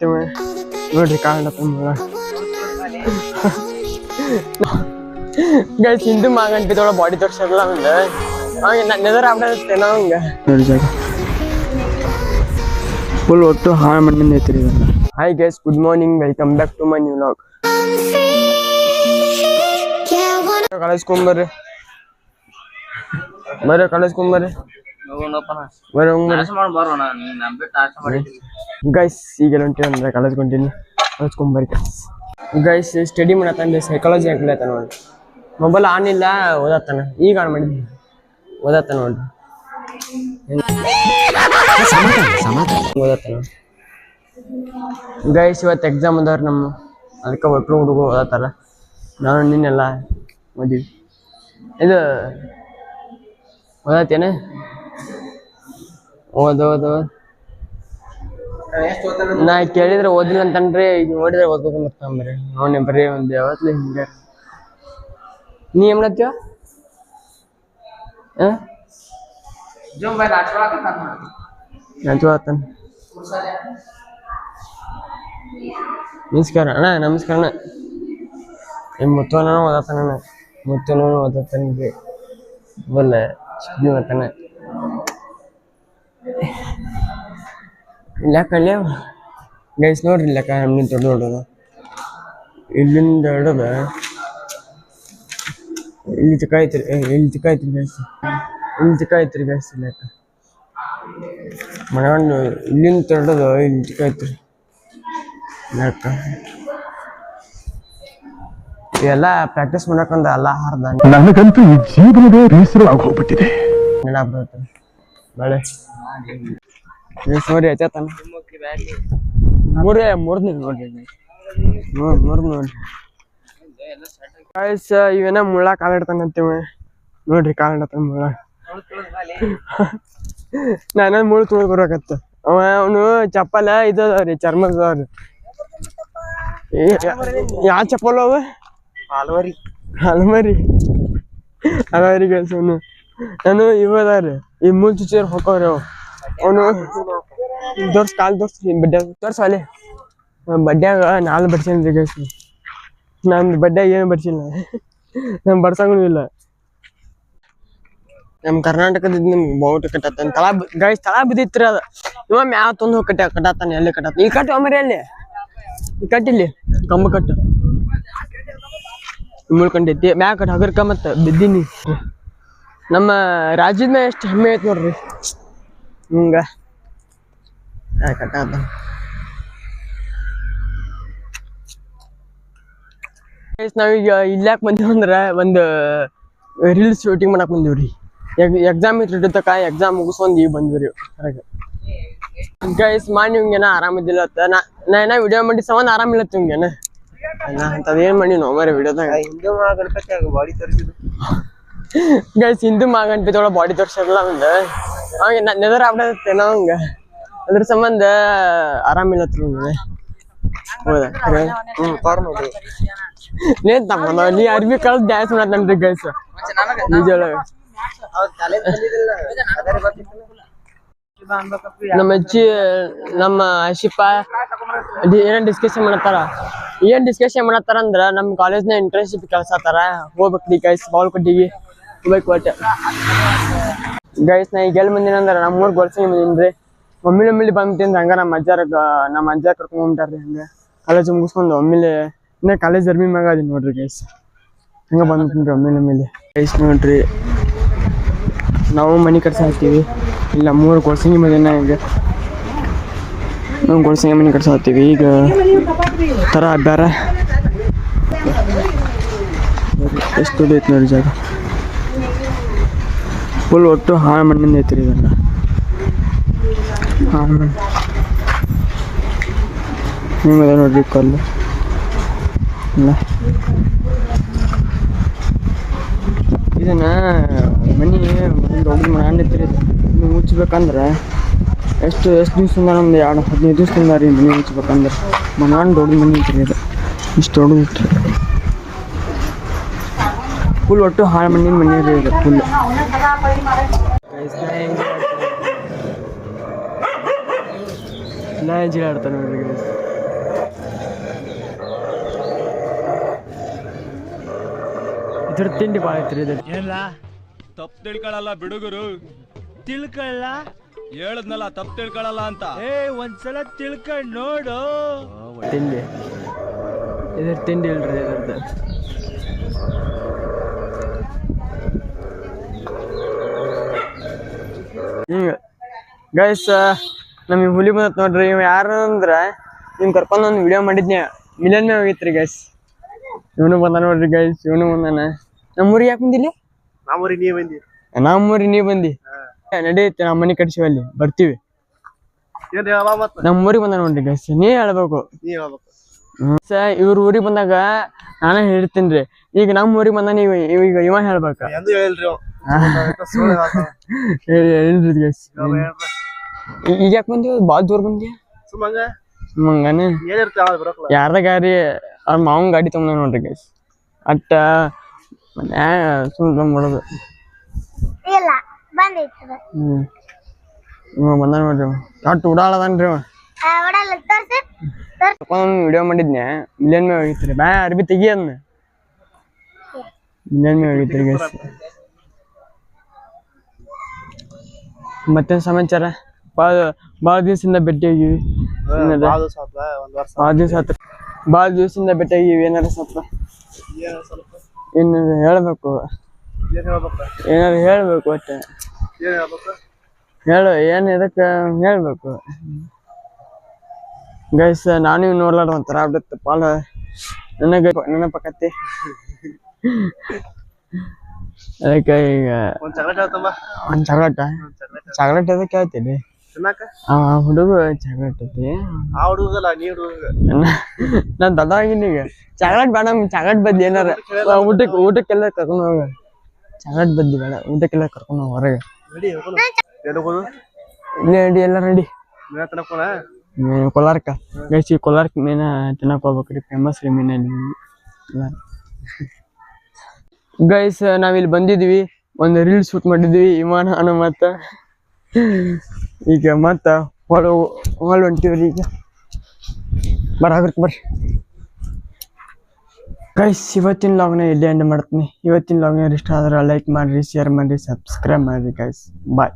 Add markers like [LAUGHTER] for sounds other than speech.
ಹತ್ತಿವ ನೋಡ್ರಿ ಕಾರಣ ತುಂಬ ಗೈಸ್ ಹಿಂದೂ ಮಾಗಂಟಿದೊಳ ಬಾಡಿ ತೋರ್ಸಲ್ಲ ಒಂದು ಅವಾಗ ನೆದರ್ ಆಡ್ತೇನ ಅವಂಗ ನೋಡಿ ಜಾಗ ಫುಲ್ ಒಟ್ಟು ಹಾಳು ಮಣ್ಣಿಂದ ಐತ್ರಿ ಇದೆಲ್ಲ hi guys good morning welcome back to my new vlog college ಕೊಂಬರ್ರಿ ಬರ್ರಿ ಕಾಲೇಜ್ ಗೈಸ್ ಈಗ ಹೊಂಟೀನಿ ಅಂದ್ರೆ ಕಾಲೇಜ್ ಕೊಂಟೀನಿ ಕಾಲೇಜ್ ಕೊಂಬರ್ರಿ ಗೈಸ್ ಸ್ಟಡಿ ಮಾಡತ್ತಂದ್ರೆ ಸೈಕಾಲಜಿ ಹಾಕ್ಲತ್ತ ನೋಡಿ ಮೊಬೈಲ್ ಆನ್ ಇಲ್ಲ ಓದತ್ತಾನ ಈಗ ಆನ್ ಮಾಡಿದ್ವಿ ಓದತ್ತ ನೋಡ್ರಿ. ಓದತ್ತಾನ ಗೈಸ್ ಇವತ್ತು ಎಕ್ಸಾಮ್ ಅದಾವ್ರಿ ನಮ್ಮ. ಅದಕ್ಕೆ ಒಟ್ಟು ಹುಡುಗರು ಓದತ್ತಾರ ನಾನು ನಿನ್ನೆಲ್ಲ ಓದಿವಿ. ಇದು ಓದತ್ತೇನೆ ಓದ್ ಓದ್ ಓದ್ ನಾ ಕೇಳಿದ್ರೆ ಓದಿಲ್ಲ ಅಂತನ್ರಿ ಈಗ ನೋಡಿದ್ರೆ ಓದ್ಬೇಕು ಮತ್ತಂಬ್ರಿ ಅವನೇ ಬರೀ ಒಂದು ಯಾವತ್ಲೆ ಹಿಂಗೆ ನೀ ಏನ್ ಮಾಡತ್ತೀವ ಆ ನಾಚು ಆತನ ನಮಸ್ಕಾರ ಅಣ್ಣ ನಮಸ್ಕಾರ ಅಣ್ಣ ಈ ಮುತ್ತುವನ ಓದತ್ತಾನ ಅಣ್ಣ ಮುತ್ತುವನ ಓದತ್ತಾನ ಬಲ್ಲ ಸುದ್ದಿ ಮಾಡ್ತಾನೆ ಇಲ್ಲ ಕಳ್ಯ ಗೈಸ್ ನೋಡ್ರಿ ಇಲ್ಲಕ್ಕ ನಮ್ಮಿಂದ ದೊಡ್ಡ ದೊಡ್ಡದು ಇಲ್ಲಿಂದ ದೊಡ್ಡದ ಇಲ್ಲಿ ಏ, ಇಲ್ಲಿ ಚಿಕ್ಕ ಐತ್ರಿ ಗೈಸ್ ಇಲ್ಲಿ ಚಿಕ್ಕ ಐತ್ರಿ ಗೈಸ್ ಇಲ್ಲಕ್ಕ ಮನಗಂಡು ಇಲ್ಲಿಂದ ದೊಡ್ಡದು ಇಲ್ಲಿ ಚಿಕ್ಕ ಐತ್ರಿ ಇಲ್ಲಕ್ಕ ಎಲ್ಲ ಪ್ರಾಕ್ಟೀಸ್ ಮಾಡಕ್ಕಂದ ಎಲ್ಲ ಹಾರ್ದ ನನಗಂತೂ ಈ ಜೀವನವೇ ಬೇಸರವಾಗಿ ಹೋಗ್ಬಿಟ್ಟಿದೆ ನೆಲ ನೋಡಿ ಆಯ್ತಾನ ಮೂರೇ ಮೂರ್ನೇ ನೋಡ್ರಿ. ಮೂರ್ ಮೂರ್ ನೋಡ್ರಿ. ಗಾಯ್ಸ್ ಇವೇನ ಮುಳ್ಳ ಕಾಲ್ ಇಡ್ತಾನಂತೀವ ನೋಡ್ರಿ ಕಾಲ್ ಇಡತಾನ ಮುಳ್ಳ. ನಾನು ಮುಳ್ಳು ತುಳಿದ್ ಬರ್ಬೇಕತ್ತ ಅವ ಅವನು ಚಪ್ಪಲ ಇದು ಅದಾವ್ರಿ ಚರ್ಮದವ್ರಿ ಅದಾವ್ರಿ. ಯಾವ ಚಪ್ಪಲ್ ಅವ? ಹಲವರಿ. ಅಲ್ಮರಿ ಹಲವರಿ ಅವನು. ನಾನು ಇವ ಅದಾರ ಈ ಮುಳ್ಳು ಚುಚ್ಚಿಯರ್ ಹೊಕ್ಕವ್ರಿ ಅವ. ಅವನು ದೋರ್ಸ್ ಕಾಲ್ ದೋರ್ಸ್ ಬಡ್ಡೆ ತೋರ್ಸ ಅಲ್ಲಿ. ಬಡ್ಡ್ಯಾಗ ನಾಲ್ ಬಡ್ಸೇನ್ರಿ ಗೈಸ್ ನಂದು ಬಡ್ಡ್ಯಾಗ ಏನು ಬಡ್ಸಿಲ್ಲ ನಮ್ ಬಡ್ಸಂಗೂ ಇಲ್ಲ. ನಮ್ ಕರ್ನಾಟಕದ ನಿಮ್ಗೆ ಬಹುಟ ಕಟ್ಟತ್ತಾನೆ ತಳ ಗೈಸ್ ತಳ ಬಿದ್ದಿತ್ರಿ ಅದ. ಇವ ಮ್ಯಾವ ತಂದು ಹೋಗಿ ಕಟ್ಟ ಕಟ್ಟತ್ತಾನೆ ಎಲ್ಲಿ ಕಟ್ಟತ್ತ ಈ ಕಟ್ಟು ಅಮರಿ ಅಲ್ಲಿ. ಕಟ್ಟಿಲ್ಲಿ ಕಂಬ ಕಟ್ಟು. ಮುಳ್ಕೊಂಡೈತಿ ಮ್ಯಾಗ ಕಟ್ಟು ಹಗರ್ಕ ಮತ್ತ ಬಿದ್ದೀನಿ. ನಮ್ಮ ರಾಜ್ಯದ ಮೇಲೆ ಎಷ್ಟು ಹೆಮ್ಮೆ ಐತಿ ನೋಡ್ರಿ. ಹಿಂಗ Guys, ನಾವೀಗ ಇಲ್ಲಾಕ್ ಬಂದೀವಿ ಅಂದ್ರ ಒಂದು ರೀಲ್ಸ್ ಶೂಟಿಂಗ್ ಮಾಡಕ್ ಬಂದೀವ್ರಿ ಎಕ್ಸಾಮ್ ತಕ ಎಕ್ಸಾಮ್ ಮುಗಿಸ್ಕೊಂಡ್ ಈಗ ಬಂದ್ವಿ ಗೈಸ್ ಮಾಡಿ ನಿಮ್ಗೇನ ಆರಾಮಿದ್ದಿಲ್ಲ ನಾ ನಾ ಏನ ವಿಡಿಯೋ ಮಾಡಿ ಸಂಬಂಧ ಆರಾಮಿಲ್ಲ ಹಿಂಗೇನ ನಾ ಅಂತದ್ ಏನ್ ಮಾಡಿ ನಾವು ಮರ ವಿಡಿಯೋದಾಗ ಹಿಂದೂ ಗಣಪತಿ ಬಾಡಿ ತರಿಸಿದ್ರು ಗೈಸ್ ಹಿಂದೂ ಮಾಗಂಟಿದೊಳ ಬಾಡಿ ತೋರಿಸಿರಲ್ಲ ಒಂದು ಅವಾಗ ನೆದರ್ ನಾವು ಅವಂಗ ಅದ್ರ ಸಂಬಂಧ ಆರಾಮಿಲ್ಲ ನಿಮ್ಗೆ ಹೌದಾ? ಹ್ಮ್. ಫಾರ್ಮ್ ಅದು ನೇನ್ ತಮ್ಮ ನೀ ಅರ್ಬಿ ಕಳ್ದ ಡ್ಯಾನ್ಸ್ ಮಾಡತ್ತನ್ರಿ ಗೈಸ್ ನಿಜ ಕಾಲೇಜ್ ಬಂದಿದ್ದಿಲ್ಲ ಅದರ ಬರ್ತಿತ್ತು ನಮ್ಮ ಅಜ್ಜಿ ನಮ್ಮ ಶಿಪ ಏನ್ ಡಿಸ್ಕಷನ್ ಮಾಡತ್ತಾರ? ಏನ್ ಡಿಸ್ಕಷನ್ ಮಾಡತ್ತಾರ ಅಂದ್ರ ನಮ್ ಕಾಲೇಜ್ನ ಇಂಟರ್ನ್ಶಿಪ್ ಕೆಲಸ ಆತಾರ. ಹೋಗ್ಬೇಕ್ರಿ ಗೈಸ್ ಬಾಲ್ ಕೊಟ್ಟಿವಿ ಹೋಗ್ಬೇಕು ಒಟ್ಟ. ಗೈಸ್ ನಾ ಈಗ ಎಲ್ಲಿ ಬಂದಿನ ಅಂದ್ರೆ ನಮ್ಮ ಊರ್ ಗೊಲ್ಸಂಗಿ ಬಂದಿನ್ರಿ ಒಮ್ಮಿಲೆ ಒಮ್ಮಿಲೆ ಬಂದ್ಬಿಟ್ಟಿನ್ರಿ ಹಂಗ ನಮ್ಮ ಅಜ್ಜಾರ ನಮ್ಮ ಅಜ್ಜಾರ ಕರ್ಕೊಂಡ್ ಹೊಂಟಾರ್ರಿ ಹಂಗ. ಕಾಲೇಜ್ ಮುಗಿಸ್ಕೊಂಡು ಒಮ್ಮಿಲೆ ಇನ್ನ ಕಾಲೇಜ್ ಅರ್ಮಿ ಮ್ಯಾಗ ಅದೀನಿ ನೋಡ್ರಿ ಗೈಸ್ ಹಂಗ ಬಂದ್ಬಿಟ್ಟಿನ್ರಿ ಒಮ್ಮಿಲೆ ಒಮ್ಮಿಲೆ. ಗೈಸ್ ನೋಡ್ರಿ. ನಾವು ಮನಿ ಕಟ್ಸಾಕ್ತೀವಿ ಇಲ್ಲ ಮೂರು ಗೊಳ್ಸಂಗಿ ಮದಿನ ಈಗ ನಾವು ಗೊಳ್ಸಂಗಿ ಮನೆ ಕಟ್ಸಾಕ್ತೀವಿ ಈಗ ಥರ ಎಷ್ಟು ದೊಡ್ಡ ಐತಿ ನೋಡಿ ಜಾಗ. ಫುಲ್ ಒಟ್ಟು ಹಾಳು ಮಣ್ಣಿಂದ ಐತ್ರಿ ಇದೆಲ್ಲ ಹಾಳು ಮಣ್ಣು ಹಿಂಗದ ನೋಡ್ರಿ ಕಲ್ಲು. ಇಲ್ಲ. ಇದನ್ನ ಮನಿ ದೊಡ್ಡ ಮಾಡೈತ್ರಿ ನೀವು ಮುಚ್ಚಬೇಕಂದ್ರೆ ಎಷ್ಟು ಎಷ್ಟು ದಿವ್ಸದಿಂದ ನಮ್ದು ಎರಡು ಹದಿನೈದು ದಿವ್ಸದಿಂದ ರೀ ಮನೆ ಮುಚ್ಚಬೇಕಂದ್ರೆ ಮನೆ ದೊಡ್ಡ ಮನೆ ಐತ್ರಿ ಇದು. ಇಷ್ಟು ಐತ್ರಿ ಫುಲ್ ಒಟ್ಟು ಹಾಳು ಮಣ್ಣಿನ ಮನೆ ಫುಲ್ ನಾ ಜೀರಾಡ್ತಾನೆ ನೋಡ್ರಿ ಇದ್ರ ತಿಂಡಿ ಭಾಳ ಐತ್ರಿ ಇದ್ರ ಏನಿಲ್ಲ ತಪ್ಪು ತಿಳ್ಕೊಳ್ಳಲ್ಲ ಬಿಡುಗರು. ತಿಳ್ಕೊಳ್ಳ ಹೇಳದ್ನಲ್ಲ ತಪ್ಪು ತಿಳ್ಕೊಳ್ಳಲ್ಲ ಅಂತ. ಏ ಒಂದ್ಸಲ ತಿಳ್ಕೊಂಡು ನೋಡು. ತಿಂಡಿ. ಇದ್ರ ತಿಂಡಿ ಇಲ್ರಿ ಇದ್ರದ್ದು ಹಿಂಗ ಗೈಸ್ ನಮಗೆ ಹುಲಿ ಬಂದತ್ ನೋಡ್ರಿ ಇವ್ ಯಾರು ಅಂದ್ರ ನಿಮ್ ಕರ್ಕೊಂಡ್ ಒಂದು ವಿಡಿಯೋ ಮಾಡಿದ್ನೇ. ಮಿಲನ್ ಮೇ ಹೋಗಿತ್ರಿ ಗೈಸ್ ಇವನು ಬಂದ ನೋಡ್ರಿ ಗೈಸ್ ಇವನು ಬಂದಾನ. ನಮ್ಮೂರಿಗೆ ಯಾಕೆ ಬಂದಿಲ್ಲ ನಮ್ಮೂರಿಗೆ ನೀ ಬಂದಿ ನಮ್ಮೂರಿಗೆ ನೀ ಬಂದಿ? ನಡೆಯುತ್ತೆ ನಮ್ಮ ಮನೆ ಕಟ್ಸಿವಿ ಅಲ್ಲಿ. ಬರ್ತೀವಿ. ನಮ್ಮೂರಿಗೆ ಬಂದ ನೋಡ್ರಿ ಗೈಸ್ ನೀ ಹೇಳ್ಬೇಕು. ಇವ್ರ ಊರಿಗೆ ಬಂದಾಗ ನಾನೇ ಹೇಳ್ತೀನಿ ಈಗ ನಮ್ಮ ಊರಿಗೆ ಬಂದ ನೀವು ಈಗ ಇವ ಹೇಳ್ಬೇಕ. [LAUGHS] ಹೇಳ್ರಿ ಗೈಸ್ ಈಗ ಯಾಕೆ ಬಂದಿ ಭಾಳ ದೂರ ಸುಮ್ಮಂಗ ಯಾರ್ದ ಗಾಡಿ? ಅವ್ರ ಮಾವನ್ ಗಾಡಿ ತೊಗೊಂಡ ನೋಡ್ರಿ ಗೈಸ್ ಅಟ್ಟ ಸುಮ್ಮನೆ ಮಾಡೋದು ಇಲ್ಲ ಬಂದೈತಿ ಬಂದ ನೋಡ್ರಿ. ಅಟ್ ಉಡಾಳದನ್ರಿ ಒಂದು ವಿಡಿಯೋ ಮಾಡಿದ್ನೆ. ಮಿಲಿಯನ್ ಮೇ ಹೋಗಿತ್ತು ರೀ ಬ್ಯಾ ಅರ್ಬಿ ತೆಗಿ ಅದನ್ನ ಮಿಲಿಯನ್ ಮೇ ಹೋಗಿತ್ರಿ ಗೈಸ್ ಮತ್ತೇನ್ ಸಮಾಚಾರ? ಭಾಳ ಭಾಳ ದಿವಸದಿಂದ ಭೇಟಿ ಆಗಿವಿ ಏನದ? ಭಾಳ ದಿವ್ಸ ಭಾಳ ಆತ ಭಾಳ ದಿವಸದಿಂದ ಭೇಟಿ ಆಗಿವಿ ಏನಾರ ಸ್ವಲ್ಪ? ಏನಾರ ಹೇಳ್ಬೇಕು? ಏನ್ ಏನಾರ ಹೇಳ್ಬೇಕು ಒಟ್ಟೆ? ಹೇಳು ಏನು ಇದಕ್ಕೆ ಹೇಳ್ಬೇಕು? ಗೈಸ್ ನಾನು ಇವ್ ನೋಡ್ಲಾರ ಒಂಥರ ಆಗ್ಬಿಡುತ್ತೆ. ಪಾಲ ನನಗೆ ನೆನಪಕತ್ತಿ ಅದಕ್ಕೆ ಈಗ ಒಂದ್ ಚಗಳ ಹೇಳ್ತಮ್ಮ. ಒಂದ್ ಚಗಳ ಚಗಳಟ ಅದಕ್ಕೆ ಹೇಳ್ತೀನಿ. ತಿನ್ನಾಕ? ಆ ಹುಡುಗ ಚಗಳಟತಿ ಆ ಹುಡುಗಲ್ಲ ನೀ ಹುಡುಗ ನಾನು ದೊಡ್ಡವಾಗಿನಿ ಈಗ. ಚಾಕ್ಲೇಟ್ ಬೇಡ ಚಾಕ್ಲೇಟ್ ಬದ್ಲಿ ಏನಾರ ಊಟಕ್ಕೆ ಊಟಕ್ಕೆಲ್ಲ ಕರ್ಕೊಂಡು ಹೋಗ. ಚಾಕ್ಲೇಟ್ ಬದ್ಲಿ ಬೇಡ ಊಟಕ್ಕೆಲ್ಲ ಕರ್ಕೊಂಡು ಹೋಗ ಹೊರಗೆ. ಎಲ್ಲಿ ಇಲ್ಲೇ ರೆಡಿ ಎಲ್ಲ ರೆಡಿ ಮೀನ ಕೋಲಾರಕ್ಕ. ಗೈಸಿ ಕೋಲಾರಕ್ಕೆ ಮೀನ ತಿನ್ನಕ್ ಹೋಗ್ಬೇಕ್ರಿ ಫೇಮಸ್ ರೀ ಮೀನ ಗೈಸ್ ನಾವಿಲ್ಲಿ ಬಂದಿದ್ವಿ ಒಂದು ರೀಲ್ ಶೂಟ್ ಮಾಡಿದ್ವಿ ವಿಮಾನ ಮತ್ತ ಈಗ ಮತ್ತ ಹೊಳ ಹೊಂಟಿವ್ರಿ ಈಗ. ಬರಾಗ್ರಿ ಬರ್ರಿ. ಗೈಸ್ ಇವತ್ತಿನ ಲಾಗ್ನ ಇಲ್ಲಿ ಎಂಡ್ ಮಾಡ್ತೀನಿ. ಇವತ್ತಿನ ಲಾಗ್ನ ಇಷ್ಟ ಆದ್ರೆ ಲೈಕ್ ಮಾಡ್ರಿ ಶೇರ್ ಮಾಡ್ರಿ ಸಬ್ಸ್ಕ್ರೈಬ್ ಮಾಡ್ರಿ ಗೈಸ್ ಬಾಯ್